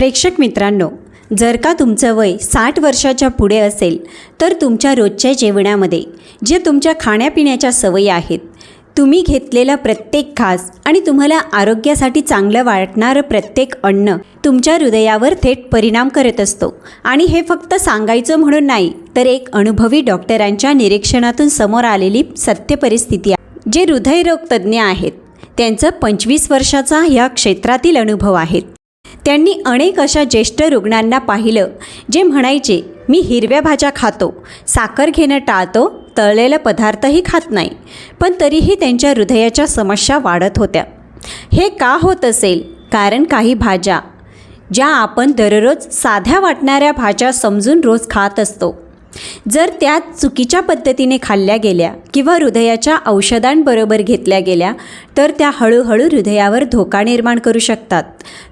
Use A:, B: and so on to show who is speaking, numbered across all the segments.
A: प्रेक्षक मित्रांनो जर का तुमचं वय साठ वर्षाच्या पुढे असेल तर तुमच्या रोजच्या जेवणामध्ये जे तुमच्या खाण्यापिण्याच्या सवयी आहेत तुम्ही घेतलेला प्रत्येक खास आणि तुम्हाला आरोग्यासाठी चांगलं वाटणारं प्रत्येक अन्न तुमच्या हृदयावर थेट परिणाम करत असतो. आणि हे फक्त सांगायचं म्हणून नाही तर एक अनुभवी डॉक्टरांच्या निरीक्षणातून समोर आलेली सत्य परिस्थिती आहे. जे हृदयरोगतज्ज्ञ आहेत त्यांचं पंचवीस वर्षाचा ह्या क्षेत्रातील अनुभव आहेत त्यांनी अनेक अशा ज्येष्ठ रुग्णांना पाहिलं जे म्हणायचे मी हिरव्या भाज्या खातो साखर घेणं टाळतो तळलेला पदार्थही खात नाही पण तरीही त्यांच्या हृदयाच्या समस्या वाढत होत्या. हे का होत असेल? कारण काही भाज्या ज्या आपण दररोज साध्या वाटणाऱ्या भाज्या समजून रोज खात असतो जर त्या चुकीच्या पद्धतीने खाल्ल्या गेल्या किंवा हृदयाच्या औषधांबरोबर घेतल्या गेल्या तर त्या हळूहळू हृदयावर धोका निर्माण करू शकतात.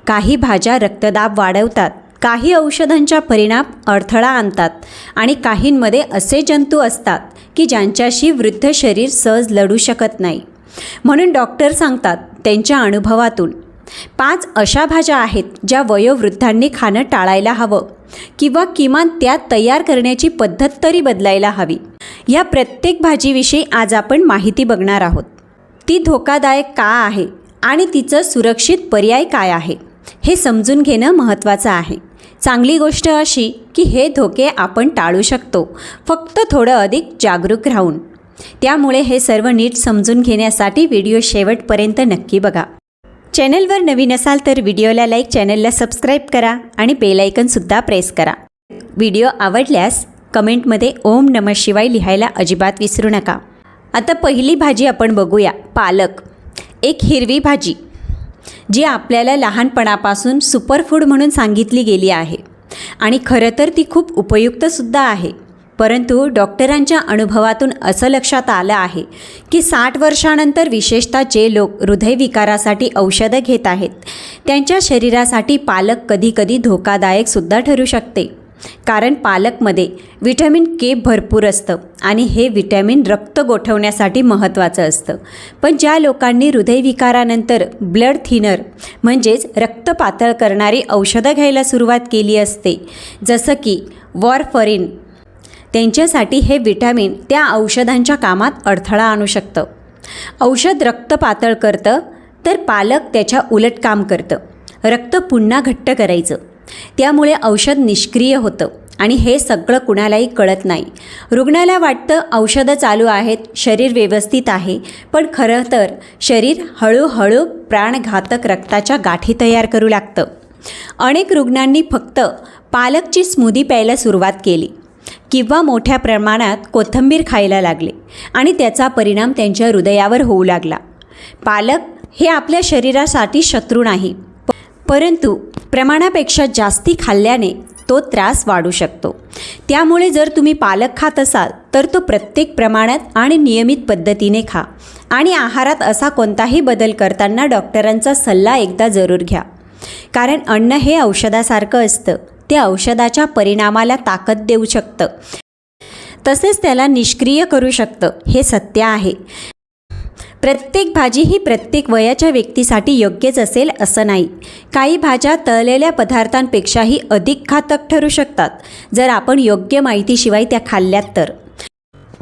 A: काही भाज्या रक्तदाब वाढवतात काही औषधांच्या परिणाम अडथळा आणतात आणि काहींमध्ये असे जंतू असतात की ज्यांच्याशी वृद्ध शरीर सहज लढू शकत नाही. म्हणून डॉक्टर सांगतात त्यांच्या अनुभवातून पाच अशा भाज्या आहेत ज्या वयोवृद्धांनी खाणं टाळायला हवं. किंवा किमान त्या तयार करण्याची पद्धत तरी बदलायला हवी. या प्रत्येक भाजीविषयी आज आपण माहिती बघणार आहोत. ती धोकादायक का आहे आणि तिचं सुरक्षित पर्याय काय आहे हे समजून घेणं महत्त्वाचं आहे. चांगली गोष्ट अशी की हे धोके आपण टाळू शकतो फक्त थोडं अधिक जागरूक राहून. त्यामुळे हे सर्व नीट समजून घेण्यासाठी व्हिडिओ शेवटपर्यंत नक्की बघा. चॅनलवर नवीन असाल तर व्हिडिओला लाईक चॅनलला सबस्क्राईब करा आणि बेलायकनसुद्धा प्रेस करा. व्हिडिओ आवडल्यास कमेंटमध्ये ओम नम शिवाय लिहायला अजिबात विसरू नका. आता पहिली भाजी आपण बघूया पालक. एक हिरवी भाजी जी आपल्याला लहानपणापासून सुपरफूड म्हणून सांगितली गेली आहे. आणि खरं तर ती खूप उपयुक्तसुद्धा आहे. परंतु डॉक्टरांच्या अनुभवातून असं लक्षात आलं आहे की साठ वर्षानंतर विशेषतः जे लोक हृदयविकारासाठी औषधं घेत आहेत त्यांच्या शरीरासाठी पालक कधीकधी धोकादायकसुद्धा ठरू शकते. कारण पालकमध्ये विटॅमिन के भरपूर असतं आणि हे विटॅमिन रक्त गोठवण्यासाठी महत्त्वाचं असतं. पण ज्या लोकांनी हृदयविकारानंतर ब्लड थिनर म्हणजेच रक्त पातळ करणारी औषधं घ्यायला सुरुवात केली असते जसं की वॉरफरिन त्यांच्यासाठी हे विटॅमिन त्या औषधांच्या कामात अडथळा आणू शकतं. औषध रक्त पातळ करतं तर पालक त्याच्या उलट काम करतं. रक्त पुन्हा घट्ट करायचं. त्यामुळे औषध निष्क्रिय होतं आणि हे सगळं कुणालाही कळत नाही. रुग्णाला वाटतं औषधं चालू आहेत शरीर व्यवस्थित आहे पण खरं तर शरीर हळूहळू प्राणघातक रक्ताच्या गाठी तयार करू लागतं. अनेक रुग्णांनी फक्त पालकची स्मूदी प्यायला सुरुवात केली. किंवा मोठ्या प्रमाणात कोथिंबीर खायला लागले आणि त्याचा परिणाम त्यांच्या हृदयावर होऊ लागला. पालक हे आपल्या शरीरासाठी शत्रू नाही परंतु प्रमाणापेक्षा जास्ती खाल्ल्याने तो त्रास वाढू शकतो. त्यामुळे जर तुम्ही पालक खात असाल तर तो प्रत्येक प्रमाणात आणि नियमित पद्धतीने खा आणि आहारात असा कोणताही बदल करताना डॉक्टरांचा सल्ला एकदा जरूर घ्या. कारण अन्न हे औषधासारखं असतं. ते औषधाच्या परिणामाला ताकद देऊ शकतं. तसेच त्याला निष्क्रिय करू शकतं हे सत्य आहे. प्रत्येक भाजी ही प्रत्येक वयाच्या व्यक्तीसाठी योग्यच असेल असं नाही. काही भाज्या तळलेल्या पदार्थांपेक्षाही अधिक घातक ठरू शकतात जर आपण योग्य माहितीशिवाय त्या खाल्ल्यात तर.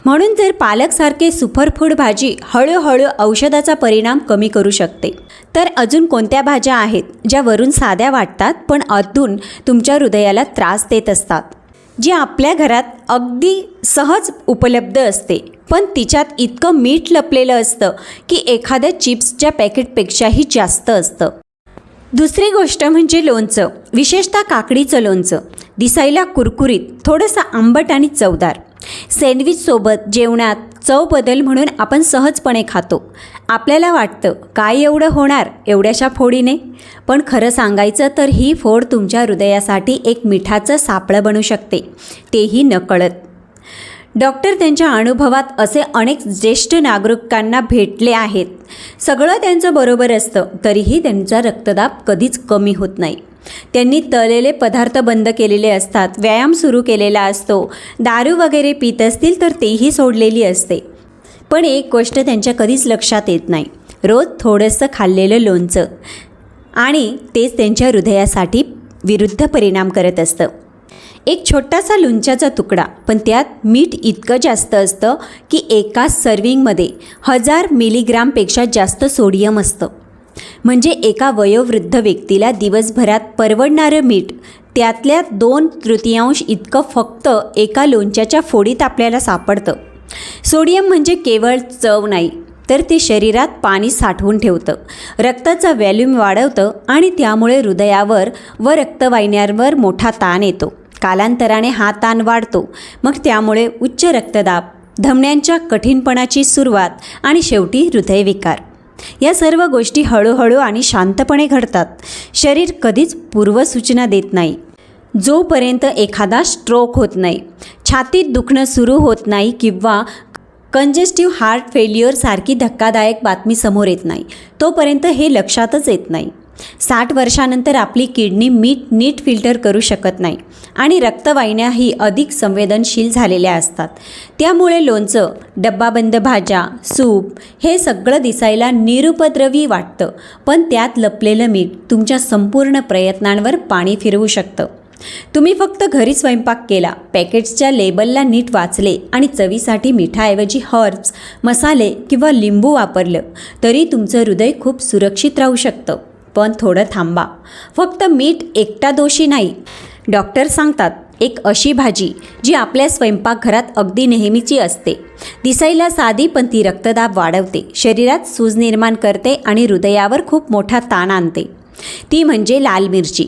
A: म्हणून जर पालकसारखे सुपरफूड भाजी हळूहळू औषधाचा परिणाम कमी करू शकते. तर अजून कोणत्या भाज्या आहेत ज्या वरून साध्या वाटतात पण आतून तुमच्या हृदयाला त्रास देत असतात? जी आपल्या घरात अगदी सहज उपलब्ध असते पण तिच्यात इतकं मीठ लपलेलं असतं की एखाद्या चिप्सच्या पॅकेटपेक्षाही जास्त असतं. दुसरी गोष्ट म्हणजे लोणचं विशेषतः काकडीचं लोणचं. दिसायला कुरकुरीत थोडंसं आंबट आणि चवदार. सँडविचसोबत जेवणात चव बदल म्हणून आपण सहजपणे खातो. आपल्याला वाटतं काय एवढं होणार एवढ्याशा फोडीने? पण खरं सांगायचं तर ही फोड तुमच्या हृदयासाठी एक मिठाचं सापळं बनू शकते. तेही नकळत. डॉक्टर त्यांच्या अनुभवात असे अनेक ज्येष्ठ नागरिकांना भेटले आहेत. सगळं त्यांचं बरोबर असतं तरीही त्यांचा रक्तदाब कधीच कमी होत नाही. त्यांनी तळलेले पदार्थ बंद केलेले असतात. व्यायाम सुरू केलेला असतो. दारू वगैरे पित असतील तर तेही सोडलेली असते. पण एक गोष्ट त्यांच्या कधीच लक्षात येत नाही. रोज थोडंसं खाल्लेलं लोणचं. आणि तेच त्यांच्या हृदयासाठी विरुद्ध परिणाम करत असतं. एक छोटासा लोणच्याचा तुकडा. पण त्यात मीठ इतकं जास्त असतं की एका सर्विंगमध्ये हजार मिलीग्रामपेक्षा जास्त सोडियम असतं. म्हणजे एका वयोवृद्ध व्यक्तीला दिवसभरात परवडणारं मीठ त्यातल्या दोन तृतीयांश इतकं फक्त एका लोणच्याच्या फोडीत आपल्याला सापडतं. सोडियम म्हणजे केवळ चव नाही तर ते शरीरात पाणी साठवून ठेवतं. रक्ताचा व्हॅल्यूम वाढवतं आणि त्यामुळे हृदयावर व रक्तवाहिन्यांवर मोठा ताण येतो. कालांतराने हा ताण वाढतो. मग त्यामुळे उच्च रक्तदाब धमन्यांच्या कठीणपणाची सुरुवात आणि शेवटी हृदयविकार. या सर्व गोष्टी हळूहळू आणि शांतपणे घडतात. शरीर कधीच पूर्वसूचना देत नाही. जोपर्यंत एखादा स्ट्रोक होत नाही छातीत दुखणं सुरू होत नाही किंवा कंजेस्टिव्ह हार्ट फेल्युअरसारखी धक्कादायक बातमी समोर येत नाही तोपर्यंत हे लक्षातच येत नाही. साठ वर्षानंतर आपली किडनी मीठ नीट फिल्टर करू शकत नाही आणि रक्तवाहिन्याही अधिक संवेदनशील झालेल्या असतात. त्यामुळे लोणचं डब्बाबंद भाज्या सूप हे सगळं दिसायला निरुपद्रवी वाटतं पण त्यात लपलेलं मीठ तुमच्या संपूर्ण प्रयत्नांवर पाणी फिरवू शकतं. तुम्ही फक्त घरी स्वयंपाक केला पॅकेट्सच्या लेबलला नीट वाचले आणि चवीसाठी मिठाऐवजी हर्ब्स मसाले किंवा लिंबू वापरलं तरी तुमचं हृदय खूप सुरक्षित राहू शकतं. पण थोडं थांबा. फक्त मीठ एकटा दोषी नाही. डॉक्टर सांगतात एक अशी भाजी जी आपल्या स्वयंपाकघरात अगदी नेहमीची असते. दिसायला साधी पण ती रक्तदाब वाढवते. शरीरात सूज निर्माण करते आणि हृदयावर खूप मोठा ताण आणते. ती म्हणजे लाल मिरची.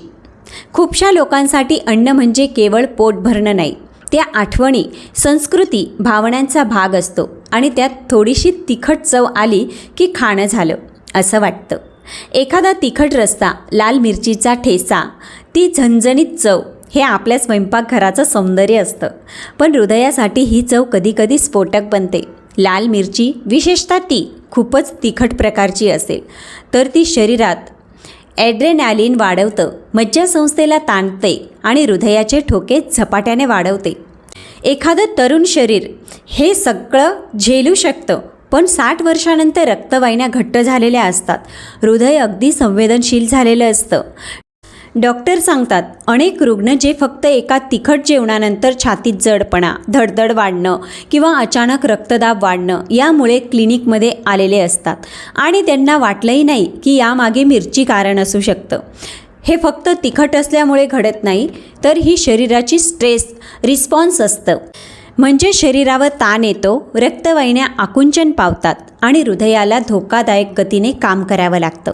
A: खूपशा लोकांसाठी अन्न म्हणजे केवळ पोट भरणं नाही. त्या आठवणी संस्कृती भावनांचा भाग असतो आणि त्यात थोडीशी तिखट चव आली की खाणं झालं असं वाटतं. एखादा तिखट रस्ता लाल मिरचीचा ठेसा ती झणझणीत चव हे आपल्या स्वयंपाकघराचं सौंदर्य असतं. पण हृदयासाठी ही चव कधीकधी स्फोटक बनते. लाल मिरची विशेषतः ती खूपच तिखट प्रकारची असेल. तर ती शरीरात ॲड्रेनॅलिन वाढवतं मज्जासंस्थेला ताणते आणि हृदयाचे ठोके झपाट्याने वाढवते. एखादं तरुण शरीर हे सगळं झेलू शकतं. पण साठ वर्षानंतर रक्तवाहिन्या घट्ट झालेल्या असतात. हृदय अगदी संवेदनशील झालेलं असतं. डॉक्टर सांगतात अनेक रुग्ण जे फक्त एका तिखट जेवणानंतर छातीत जडपणा धडधड वाढणं किंवा अचानक रक्तदाब वाढणं यामुळे क्लिनिकमध्ये आलेले असतात. आणि त्यांना वाटलंही नाही की यामागे मिरची कारण असू शकतं. हे फक्त तिखट असल्यामुळे घडत नाही तर ही शरीराची स्ट्रेस रिस्पॉन्स असतं. म्हणजे शरीरावर ताण येतो रक्तवाहिन्या आकुंचन पावतात आणि हृदयाला धोकादायक गतीने काम करावं लागतं.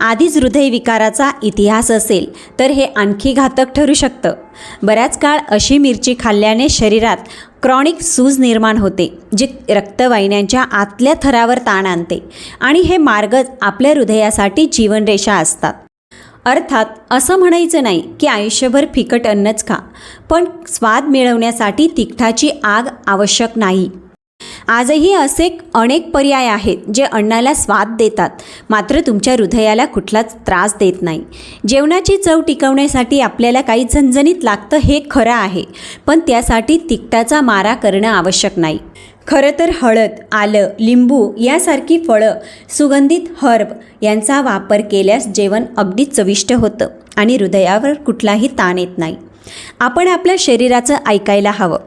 A: आधीच हृदयविकाराचा इतिहास असेल तर हे आणखी घातक ठरू शकतं. बऱ्याच काळ अशी मिरची खाल्ल्याने शरीरात क्रॉनिक सूज निर्माण होते जी रक्तवाहिन्यांच्या आतल्या थरावर ताण आणते आणि हे मार्गच आपल्या हृदयासाठी जीवनरेषा असतात. अर्थात असं म्हणायचं नाही की आयुष्यभर फिकट अन्नच खा पण स्वाद मिळवण्यासाठी तिखटाची आग आवश्यक नाही. आजही असे अनेक पर्याय आहेत जे अन्नाला स्वाद देतात मात्र तुमच्या हृदयाला कुठलाच त्रास देत नाही. जेवणाची चव टिकवण्यासाठी आपल्याला काही झणझणीत लागतं हे खरं आहे पण त्यासाठी तिखटाचा मारा करणं आवश्यक नाही. खरं तर हळद आलं लिंबू यासारखी फळं सुगंधित हर्ब यांचा वापर केल्यास जेवण अगदी चविष्ट होतं आणि हृदयावर कुठलाही ताण येत नाही. आपण आपल्या शरीराचं ऐकायला हवं.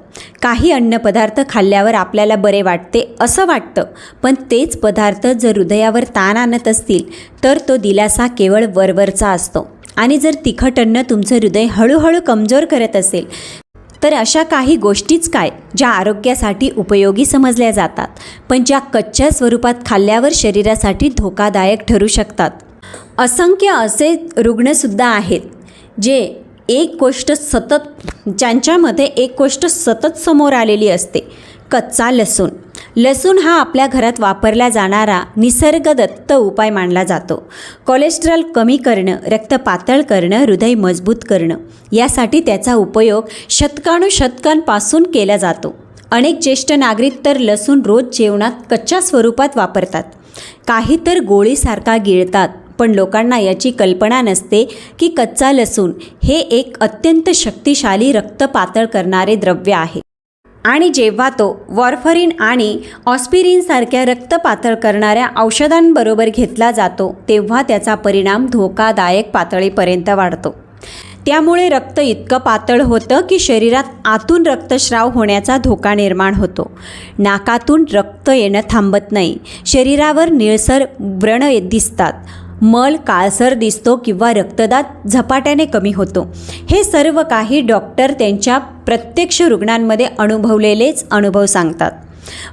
A: काही अन्नपदार्थ खाल्ल्यावर आपल्याला बरे वाटते असं वाटतं पण तेच पदार्थ जर हृदयावर ताण आणत असतील तर तो दिलासा केवळ वरवरचा असतो. आणि जर तिखट अन्न तुमचं हृदय हळूहळू कमजोर करत असेल तर अशा काही गोष्टीच काय ज्या आरोग्यासाठी उपयोगी समजल्या जातात पण ज्या कच्च्या स्वरूपात खाल्ल्यावर शरीरासाठी धोकादायक ठरू शकतात? असंख्य असे रुग्णसुद्धा आहेत जे एक गोष्ट सतत ज्यांच्यामध्ये एक गोष्ट सतत समोर आलेली असते. कच्चा लसूण. लसूण हा आपल्या घरात वापरला जाणारा निसर्गदत्त उपाय मानला जातो. कोलेस्ट्रॉल कमी करणं रक्त पातळ करणं हृदय मजबूत करणं यासाठी त्याचा उपयोग शतकानुशतकांपासून केला जातो. अनेक ज्येष्ठ नागरिक तर लसूण रोज जेवणात कच्च्या स्वरूपात वापरतात. काही तर गोळीसारखा गिळतात पण लोकांना याची कल्पना नसते की कच्चा लसूण हे एक अत्यंत शक्तिशाली रक्त पातळ करणारे द्रव्य आहे. आणि जेव्हा तो वॉर्फरिन आणि ऑस्पिरिनसारख्या रक्त पातळ करणाऱ्या औषधांबरोबर घेतला जातो तेव्हा त्याचा परिणाम धोकादायक पातळीपर्यंत वाढतो. त्यामुळे रक्त इतकं पातळ होतं की शरीरात आतून रक्तस्राव होण्याचा धोका निर्माण होतो. नाकातून रक्त येणं थांबत नाही. शरीरावर निळसर व्रण दिसतात. मल काळसर दिसतो किंवा रक्तदाब झपाट्याने कमी होतो. हे सर्व काही डॉक्टर त्यांच्या प्रत्यक्ष रुग्णांमध्ये अनुभवलेलेच अनुभव सांगतात.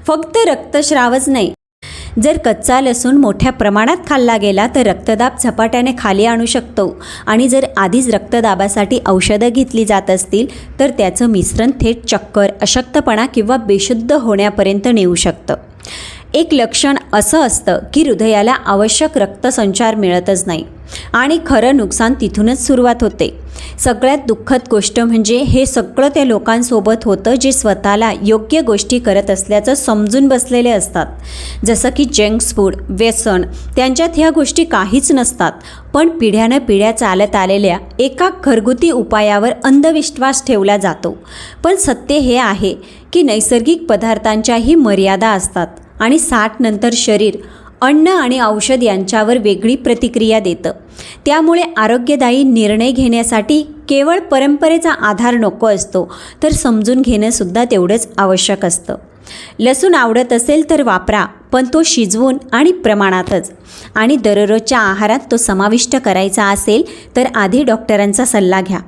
A: फक्त रक्तस्रावच नाही. जर कच्चा लसूण मोठ्या प्रमाणात खाल्ला गेला तर रक्तदाब झपाट्याने खाली आणू शकतो आणि जर आधीच रक्तदाबासाठी औषधं घेतली जात असतील तर त्याचं मिश्रण थेट चक्कर अशक्तपणा किंवा बेशुद्ध होण्यापर्यंत नेऊ शकतं. एक लक्षण असं असतं की हृदयाला आवश्यक रक्तसंचार मिळतच नाही आणि खरं नुकसान तिथूनच सुरुवात होते. सगळ्यात दुःखद गोष्ट म्हणजे हे सगळं त्या लोकांसोबत होतं जे स्वतःला योग्य गोष्टी करत असल्याचं समजून बसलेले असतात. जसं की जंक्स फूड व्यसन त्यांच्यात ह्या गोष्टी काहीच नसतात पण पिढ्यानं पिढ्या चालत आलेल्या एका घरगुती उपायावर अंधविश्वास ठेवला जातो. पण सत्य हे आहे की नैसर्गिक पदार्थांच्याही मर्यादा असतात. आणि साठ नंतर शरीर अन्न आणि औषध यांच्यावर वेगळी प्रतिक्रिया देतं. त्यामुळे आरोग्यदायी निर्णय घेण्यासाठी केवळ परंपरेचा आधार नको असतो तर समजून घेणंसुद्धा तेवढंच आवश्यक असतं. लसूण आवडत असेल तर वापरा पण तो शिजवून आणि प्रमाणातच. आणि दररोजच्या आहारात तो समाविष्ट करायचा असेल तर आधी डॉक्टरांचा सल्ला घ्या.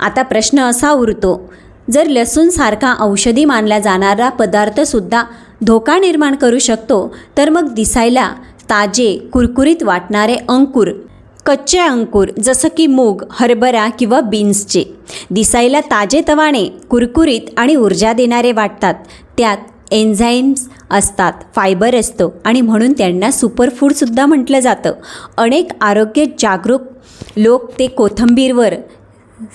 A: आता प्रश्न असा उरतो जर लसूणसारखा औषधी मानला जाणारा पदार्थसुद्धा धोका निर्माण करू शकतो तर मग दिसायला ताजे कुरकुरीत वाटणारे अंकुर कच्चे अंकुर जसं की मूग हरभरा किंवा बीन्सचे. दिसायला ताजेतवाने कुरकुरीत आणि ऊर्जा देणारे वाटतात. त्यात एन्झाईम्स असतात फायबर असतं आणि म्हणून त्यांना सुपरफूडसुद्धा म्हटलं जातं. अनेक आरोग्य जागरूक लोक ते कोथंबीरवर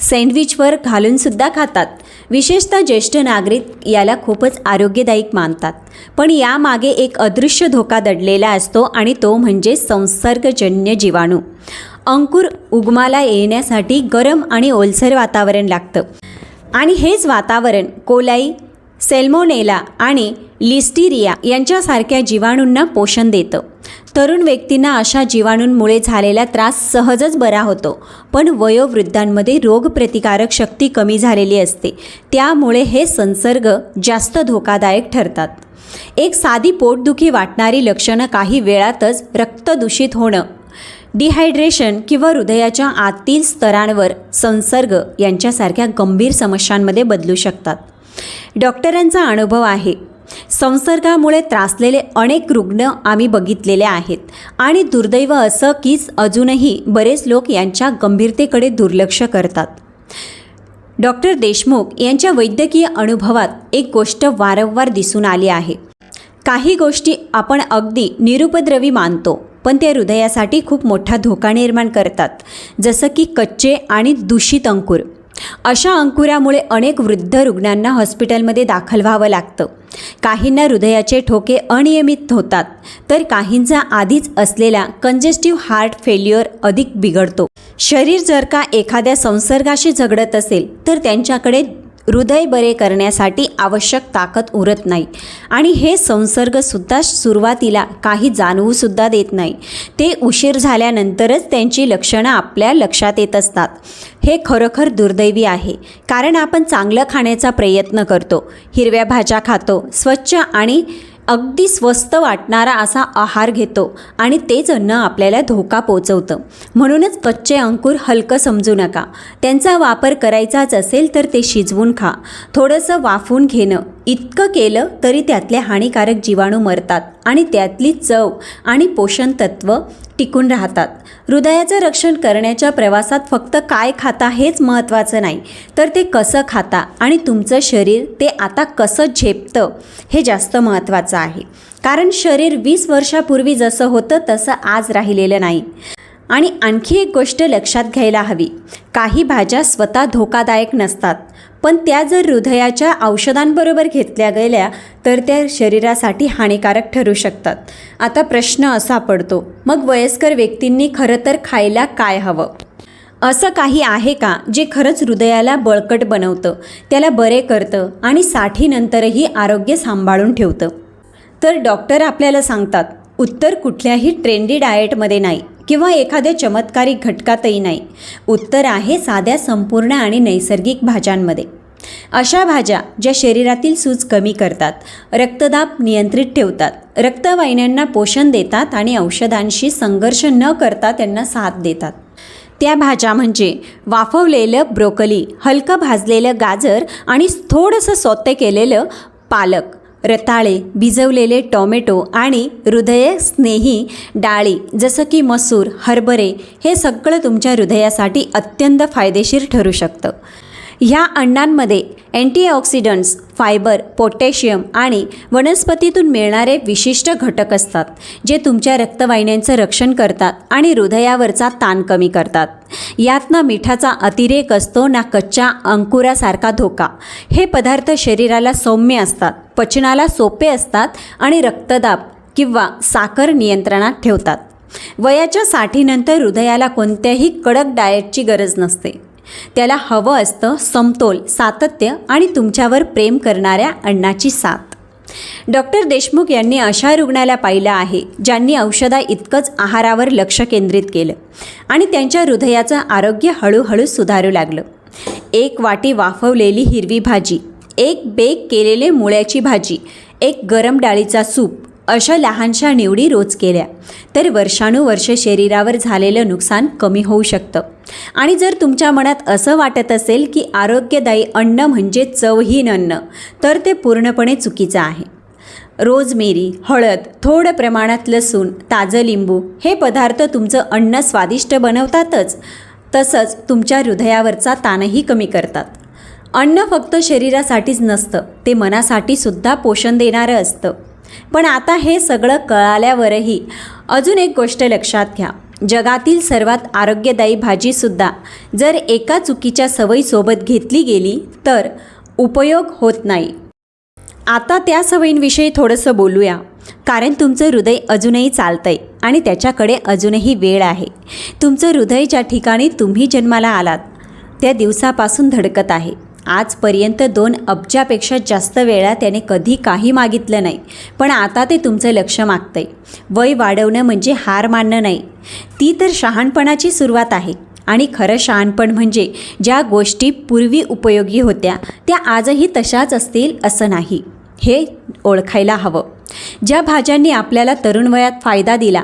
A: सँडविचवर घालूनसुद्धा खातात. विशेषतः ज्येष्ठ नागरिक याला खूपच आरोग्यदायक मानतात. पण यामागे एक अदृश्य धोका दडलेला असतो आणि तो म्हणजे संसर्गजन्य जीवाणू. अंकुर उगमाला येण्यासाठी गरम आणि ओलसर वातावरण लागतं. आणि हेच वातावरण कोलाई सेल्मोनेला आणि लिस्टिरिया यांच्यासारख्या जीवाणूंना पोषण देतं. तरुण व्यक्तींना अशा जीवाणूंमुळे झालेला त्रास सहजच बरा होतो पण वयोवृद्धांमध्ये रोगप्रतिकारक शक्ती कमी झालेली असते. त्यामुळे हे संसर्ग जास्त धोकादायक ठरतात. एक साधी पोटदुखी वाटणारी लक्षणं काही वेळातच रक्तदूषित होणं डिहायड्रेशन किंवा हृदयाच्या आतील स्तरांवर संसर्ग यांच्यासारख्या गंभीर समस्यांमध्ये बदलू शकतात. डॉक्टरांचा अनुभव आहे. संसर्गामुळे त्रासलेले अनेक रुग्ण आम्ही बघितलेले आहेत. आणि दुर्दैव असं कीच अजूनही बरेच लोक यांच्या गंभीरतेकडे दुर्लक्ष करतात. डॉक्टर देशमुख यांच्या वैद्यकीय अनुभवात एक गोष्ट वारंवार दिसून आली आहे. काही गोष्टी आपण अगदी निरुपद्रवी मानतो पण ते हृदयासाठी खूप मोठा धोका निर्माण करतात. जसं की कच्चे आणि दूषित अंकुर. अशा अंकुरामुळे अनेक वृद्ध रुग्णांना हॉस्पिटलमध्ये दाखल व्हावं लागतं. काहींना हृदयाचे ठोके अनियमित होतात तर काहींचा आधीच असलेला कंजेस्टिव्ह हार्ट फेल्युअर अधिक बिघडतो. शरीर जर का एखाद्या संसर्गाशी झगडत असेल तर त्यांच्याकडे हृदय बरे करण्यासाठी आवश्यक ताकद उरत नाही. आणि हे संसर्गसुद्धा सुरुवातीला काही जाणवूसुद्धा देत नाही. ते उशीर झाल्यानंतरच त्यांची लक्षणं आपल्या लक्षात येत असतात. हे खरोखर दुर्दैवी आहे. कारण आपण चांगलं खाण्याचा प्रयत्न करतो. हिरव्या भाज्या खातो. स्वच्छ आणि अगदी स्वस्त वाटणारा असा आहार घेतो आणि तेच अन्न आपल्याला धोका पोचवतं. म्हणूनच कच्चे अंकुर हलकं समजू नका. त्यांचा वापर करायचाच असेल तर ते शिजवून खा. थोडंसं वाफवून घेणं. इतकं केलं तरी त्यातले हानिकारक जीवाणू मरतात आणि त्यातली चव आणि पोषण तत्त्व टिकून राहतात. हृदयाचं रक्षण करण्याच्या प्रवासात फक्त काय खाता हेच महत्त्वाचं नाही. तर ते कसं खाता आणि तुमचं शरीर ते आता कसं झेपतं हे जास्त महत्त्वाचं आहे. कारण शरीर वीस वर्षापूर्वी जसं होतं तसं आज राहिलेलं नाही. आणि आणखी एक गोष्ट लक्षात घ्यायला हवी. काही भाज्या स्वतः धोकादायक नसतात. पण त्या जर हृदयाच्या औषधांबरोबर घेतल्या गेल्या तर त्या शरीरासाठी हानिकारक ठरू शकतात. आता प्रश्न असा पडतो मग वयस्कर व्यक्तींनी खरं तर खायला काय हवं? असं काही आहे का जे खरंच हृदयाला बळकट बनवतं त्याला बरे करतं आणि साठीनंतरही आरोग्य सांभाळून ठेवतं? तर डॉक्टर आपल्याला सांगतात उत्तर कुठल्याही ट्रेंडी डाएटमध्ये नाही. किंवा एखाद्या चमत्कारिक घटकातही नाही. उत्तर आहे साध्या संपूर्ण आणि नैसर्गिक भाज्यांमध्ये. अशा भाज्या ज्या शरीरातील सूज कमी करतात रक्तदाब नियंत्रित ठेवतात रक्तवाहिन्यांना पोषण देतात आणि औषधांशी संघर्ष न करता त्यांना साथ देतात. त्या भाज्या म्हणजे वाफवलेलं ब्रोकली हलकं भाजलेलं गाजर आणि थोडंसं सोते केलेलं पालक. रताळे भिजवलेले टोमॅटो आणि हृदयस्नेही डाळी जसं की मसूर हरभरे हे सगळं तुमच्या हृदयासाठी अत्यंत फायदेशीर ठरू शकतं. ह्या अण्णांमध्ये अँटीऑक्सिडंट्स फायबर पोटॅशियम आणि वनस्पतीतून मिळणारे विशिष्ट घटक असतात जे तुमच्या रक्तवाहिन्यांचं रक्षण करतात आणि हृदयावरचा ताण कमी करतात. यात ना मिठाचा अतिरेक असतो ना कच्च्या अंकुरासारखा धोका. हे पदार्थ शरीराला सौम्य असतात. पचनाला सोपे असतात आणि रक्तदाब किंवा साखर नियंत्रणात ठेवतात. वयाच्या साठीनंतर हृदयाला कोणत्याही कडक डाएटची गरज नसते. त्याला हवं असतं समतोल सातत्य आणि तुमच्यावर प्रेम करणाऱ्या अण्णाची साथ. डॉक्टर देशमुख यांनी अशा रुग्णाला पाहिलं आहे ज्यांनी औषधा इतकंच आहारावर लक्ष केंद्रित केलं आणि त्यांच्या हृदयाचं आरोग्य हळूहळू सुधारू लागलं. एक वाटी वाफवलेली हिरवी भाजी एक बेक केलेले मुळ्याची भाजी एक गरम डाळीचा सूप अशा लहानशा निवडी रोज केल्या. तर वर्षानुवर्ष शरीरावर झालेलं नुकसान कमी होऊ शकतं. आणि जर तुमच्या मनात असं वाटत असेल की आरोग्यदायी अन्न म्हणजे चवहीन अन्न तर ते पूर्णपणे चुकीचं आहे. रोजमेरी हळद थोडं प्रमाणात लसूण ताजं लिंबू हे पदार्थ तुमचं अन्न स्वादिष्ट बनवतातच तसंच तुमच्या हृदयावरचा ताणही कमी करतात. अन्न फक्त शरीरासाठीच नसतं ते मनासाठी सुद्धा पोषण देणारं असतं. पण आता हे सगळं कळाल्यावरही अजून एक गोष्ट लक्षात घ्या. जगातील सर्वात आरोग्यदायी भाजीसुद्धा जर एका चुकीच्या सवयीसोबत घेतली गेली तर उपयोग होत नाही. आता त्या सवयींविषयी थोडंसं बोलूया. कारण तुमचं हृदय अजूनही चालतंय आणि त्याच्याकडे अजूनही वेळ आहे. तुमचं हृदय ज्या ठिकाणी तुम्ही जन्माला आलात त्या दिवसापासून धडकत आहे. आजपर्यंत दोन अब्जापेक्षा जास्त वेळा त्याने कधी काही मागितलं नाही. पण आता ते तुमचं लक्ष मागतंय. वय वाढवणं म्हणजे हार मानणं नाही. ती तर शहाणपणाची सुरुवात आहे. आणि खरं शहाणपण म्हणजे ज्या गोष्टी पूर्वी उपयोगी होत्या त्या आजही तशाच असतील असं नाही. हे ओळखायला हवं. ज्या भाज्यांनी आपल्याला तरुण वयात फायदा दिला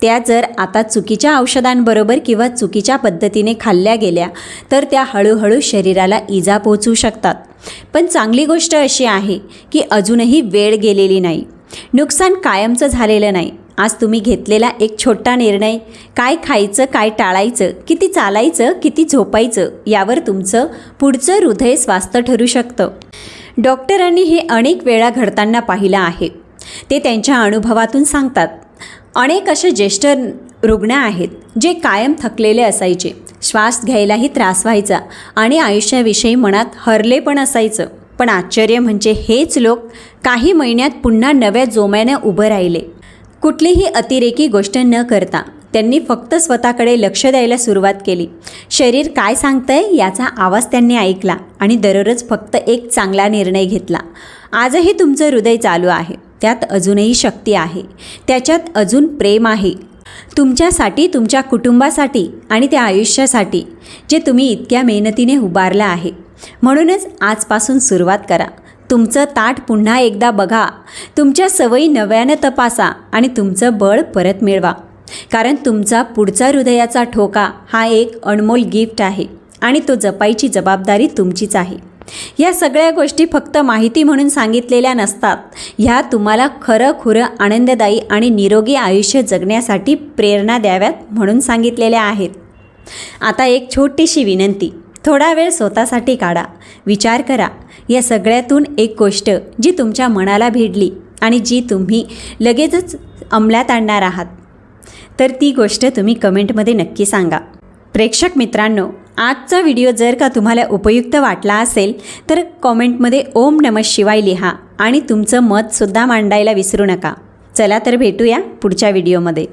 A: त्या जर आता चुकीच्या औषधांबरोबर किंवा चुकीच्या पद्धतीने खाल्ल्या गेल्या तर त्या हळूहळू शरीराला इजा पोचू शकतात. पण चांगली गोष्ट अशी आहे की अजूनही वेळ गेलेली नाही. नुकसान कायमचं झालेलं नाही. आज तुम्ही घेतलेला एक छोटा निर्णय काय खायचं काय टाळायचं किती चालायचं किती झोपायचं यावर तुमचं पुढचं हृदय स्वास्थ्य ठरू शकतं. डॉक्टरांनी हे अनेक वेळा घडताना पाहिलं आहे. ते त्यांच्या अनुभवातून सांगतात. अनेक असे ज्येष्ठ रुग्ण आहेत जे कायम थकलेले असायचे. श्वास घ्यायलाही त्रास व्हायचा आणि आयुष्याविषयी मनात हरले पण असायचं. पण आश्चर्य म्हणजे हेच लोक काही महिन्यात पुन्हा नव्या जोम्याने उभं राहिले. कुठलीही अतिरेकी गोष्ट न करता त्यांनी फक्त स्वतःकडे लक्ष द्यायला सुरुवात केली. शरीर काय सांगतंय याचा आवाज त्यांनी ऐकला आणि दररोज फक्त एक चांगला निर्णय घेतला. आजही तुमचं हृदय चालू आहे. त्यात अजूनही शक्ती आहे. त्याच्यात अजून प्रेम आहे. तुमच्यासाठी तुमच्या कुटुंबासाठी आणि त्या आयुष्यासाठी जे तुम्ही इतक्या मेहनतीने उभारलं आहे. म्हणूनच आजपासून सुरुवात करा. तुमचं ताट पुन्हा एकदा बघा. तुमच्या सवयी नव्यानं तपासा आणि तुमचं बळ परत मिळवा. कारण तुमचा पुढचा हृदयाचा ठोका हा एक अनमोल गिफ्ट आहे आणि तो जपायची जबाबदारी तुमचीच आहे. या सगळ्या गोष्टी फक्त माहिती म्हणून सांगितलेल्या नसतात. ह्या तुम्हाला खरं खुरं आनंददायी आणि निरोगी आयुष्य जगण्यासाठी प्रेरणा द्याव्यात म्हणून सांगितलेल्या आहेत. आता एक छोटीशी विनंती. थोडा वेळ स्वतःसाठी काढा. विचार करा. या सगळ्यातून एक गोष्ट जी तुमच्या मनाला भिडली आणि जी तुम्ही लगेचच अंमलात आणणार आहात. तर ती गोष्ट तुम्ही कमेंटमध्ये नक्की सांगा. प्रेक्षक मित्रांनो आजचा व्हिडिओ जर का तुम्हाला उपयुक्त वाटला असेल तर कॉमेंटमध्ये ओम नमः शिवाय लिहा आणि तुमचं मतसुद्धा मांडायला विसरू नका. चला तर भेटूया पुढच्या व्हिडिओमध्ये.